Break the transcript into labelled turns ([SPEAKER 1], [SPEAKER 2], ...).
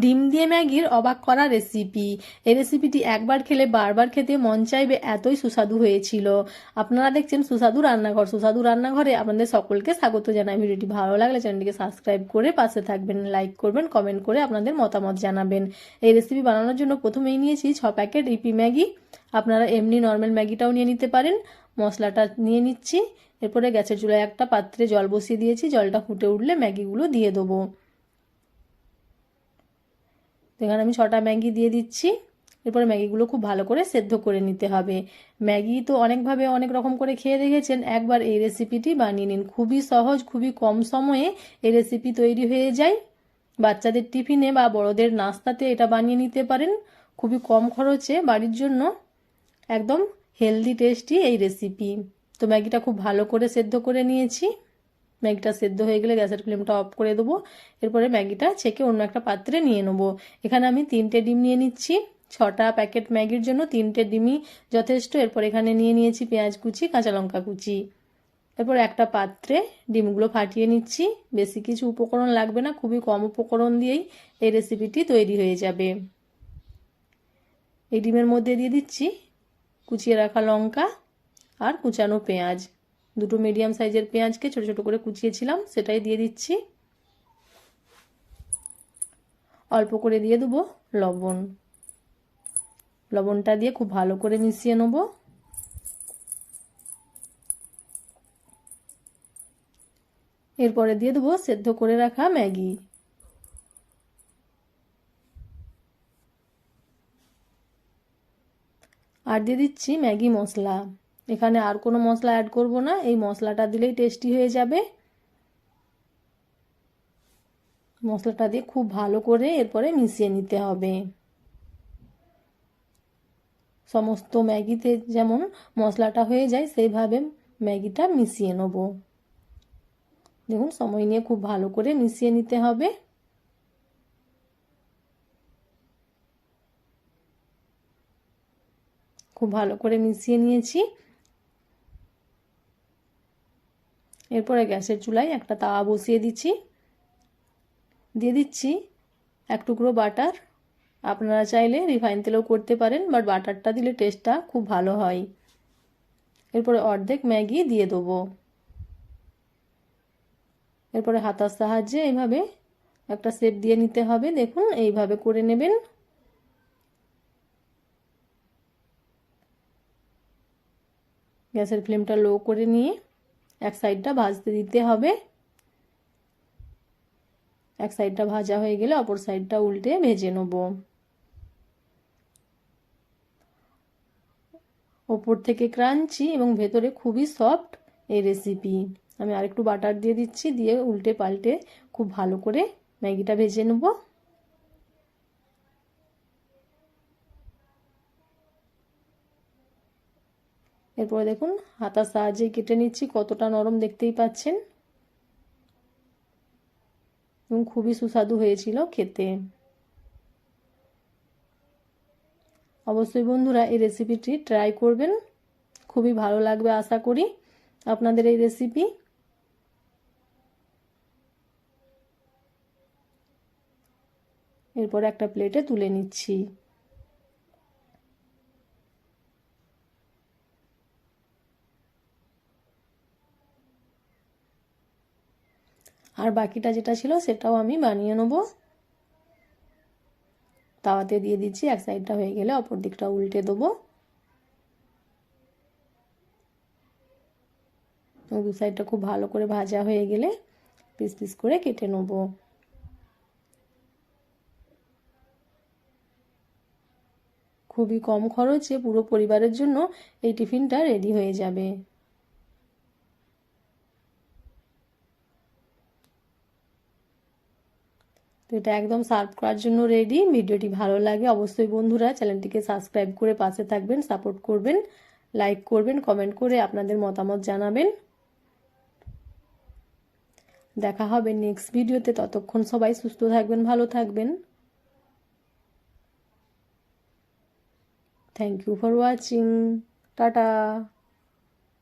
[SPEAKER 1] ডিম দিয়ে ম্যাগির অবাক করা রেসিপি এই রেসিপিটি একবার খেলে, বারবার খেতে মন চাইবে, এতই সুস্বাদু হয়েছিল। আপনারা দেখছেন সুস্বাদু রান্নাঘর। সুস্বাদু রান্নাঘরে আপনাদের সকলকে স্বাগত জানাই। ভিডিওটি ভালো লাগলে চ্যানেলটিকে সাবস্ক্রাইব করে পাশে থাকবেন লাইক করবেন কমেন্ট করে আপনাদের মতামত জানাবেন। এই রেসিপি বানানোর জন্য প্রথমেই নিয়েছি ছ প্যাকেট ইপি ম্যাগি। আপনারা এমনি নর্মাল ম্যাগিটাও নিয়ে নিতে পারেন। মশলাটা নিয়ে নিচ্ছি। এরপরে গ্যাসের চুলায় একটা পাত্রে জল বসিয়ে দিয়েছি। জলটা ফুটে উঠলে ম্যাগিগুলো দিয়ে দেবো। এখানে আমি ছটা ম্যাগি দিয়ে দিচ্ছি। এরপরে ম্যাগিগুলো খুব ভালো করে সেদ্ধ করে নিতে হবে। ম্যাগি তো অনেকভাবে অনেক রকম করে খেয়ে দেখেছেন। একবার এই রেসিপিটি বানিয়ে নিন। খুবই সহজ, খুবই কম সময়ে এই রেসিপি তৈরি হয়ে যায়। বাচ্চাদের টিফিনে বা বড়দের নাস্তাতে এটা বানিয়ে নিতে পারেন। খুবই কম খরচে বাড়ির জন্য। একদম হেলদি, টেস্টি এই রেসিপি। তো ম্যাগিটা খুব ভালো করে সেদ্ধ করে নিয়েছি। ম্যাগিটা সেদ্ধ হয়ে গেলে গ্যাসের ফ্লেমটা অফ করে দেবো। এরপরে ম্যাগিটা ছেঁকে অন্য একটা পাত্রে নিয়ে নেব। এখানে আমি তিনটে ডিম নিয়ে নিচ্ছি। ছটা প্যাকেট ম্যাগির জন্য তিনটে ডিমই যথেষ্ট। এরপর এখানে নিয়ে নিয়েছি পেঁয়াজ কুচি, কাঁচা লঙ্কা কুচি। এরপর একটা পাত্রে ডিমগুলো ফাটিয়ে নিচ্ছি। বেশি কিছু উপকরণ লাগবে না, খুবই কম উপকরণ দিয়েই এই রেসিপিটি তৈরি হয়ে যাবে। এই ডিমের মধ্যে দিয়ে দিচ্ছি কুচিয়ে রাখা লঙ্কা আর কুচানো পেঁয়াজ। দুটো মিডিয়াম সাইজের পেঁয়াজকে ছোট ছোট করে কুচিয়েছিলাম, সেটাই দিয়ে দিচ্ছি। অল্প করে দিয়ে দেবো লবণ। লবণটা দিয়ে খুব ভালো করে মিশিয়ে নেব। এরপরে দিয়ে দেবো সেদ্ধ করে রাখা ম্যাগি। আর দিয়ে দিচ্ছি ম্যাগি মশলা। এখানে আর কোনো মশলা অ্যাড করব না। এই মশলাটা দিলেই টেস্টি হয়ে যাবে। মশলাটা দিয়ে খুব ভালো করে এরপরে মিশিয়ে নিতে হবে। সমস্ত ম্যাগিতে যেমন মশলাটা হয়ে যায়, সেইভাবে ম্যাগিটা মিশিয়ে নেব। দেখুন, সময় নিয়ে খুব ভালো করে মিশিয়ে নিতে হবে। খুব ভালো করে মিশিয়ে নিয়েছি। এরপরে গ্যাসের চুলায় একটা তাওয়া বসিয়ে দিচ্ছি। দিয়ে দিচ্ছি এক টুকরো বাটার। আপনারা চাইলে রিফাইন তেলেও করতে পারেন, বাট বাটারটা দিলে টেস্টটা খুব ভালো হয়। এরপরে অর্ধেক ম্যাগি দিয়ে দেবো। এরপরে হাতার সাহায্যে এইভাবে একটা শেপ দিয়ে নিতে হবে। দেখুন, এইভাবে করে নেবেন। গ্যাসের ফ্লেমটা লো করে নিয়ে এক সাইডটা ভাজতে দিতে হবে। এক সাইডটা ভাজা হয়ে গেলে অপর সাইডটা উল্টে ভেজে নেব। ওপর থেকে ক্রাঞ্চি এবং ভেতরে খুবই সফট এই রেসিপি আমি আরেকটু বাটার দিয়ে দিচ্ছি, দিয়ে উল্টে পাল্টে খুব ভালো করে ম্যাগিটা ভেজে নেব। এরপরে দেখুন, হাতার সাহায্যে কেটে নিচ্ছি, কতটা নরম দেখতেই পাচ্ছেন। এবং খুবই সুস্বাদু হয়েছিল খেতে। অবশ্যই বন্ধুরা, এই রেসিপিটি ট্রাই করবেন। খুবই ভালো লাগবে, আশা করি আপনাদের এই রেসিপি এরপর একটা প্লেটে তুলে নিচ্ছি। আর বাকিটা যেটা ছিল সেটাও আমি বানিয়ে নেব। তাওয়াতে দিয়ে দিচ্ছি, এক সাইডটা হয়ে গেলে অপর দিকটা উল্টে দেবো। দু সাইডটা খুব ভালো করে ভাজা হয়ে গেলে পিস পিস করে কেটে নেব। খুবই কম খরচে পুরো পরিবারের জন্য এই টিফিনটা রেডি হয়ে যাবে। তো এটা একদম সার্ভ করার জন্য রেডি ভিডিওটি ভালো লাগে অবশ্যই বন্ধুরা চ্যানেলটিকে সাবস্ক্রাইব করে পাশে থাকবেন সাপোর্ট করবেন লাইক করবেন কমেন্ট করে আপনাদের মতামত জানাবেন। দেখা হবে নেক্সট ভিডিওতে ততক্ষণ সবাই সুস্থ থাকবেন, ভালো থাকবেন। Thank you for watching tata.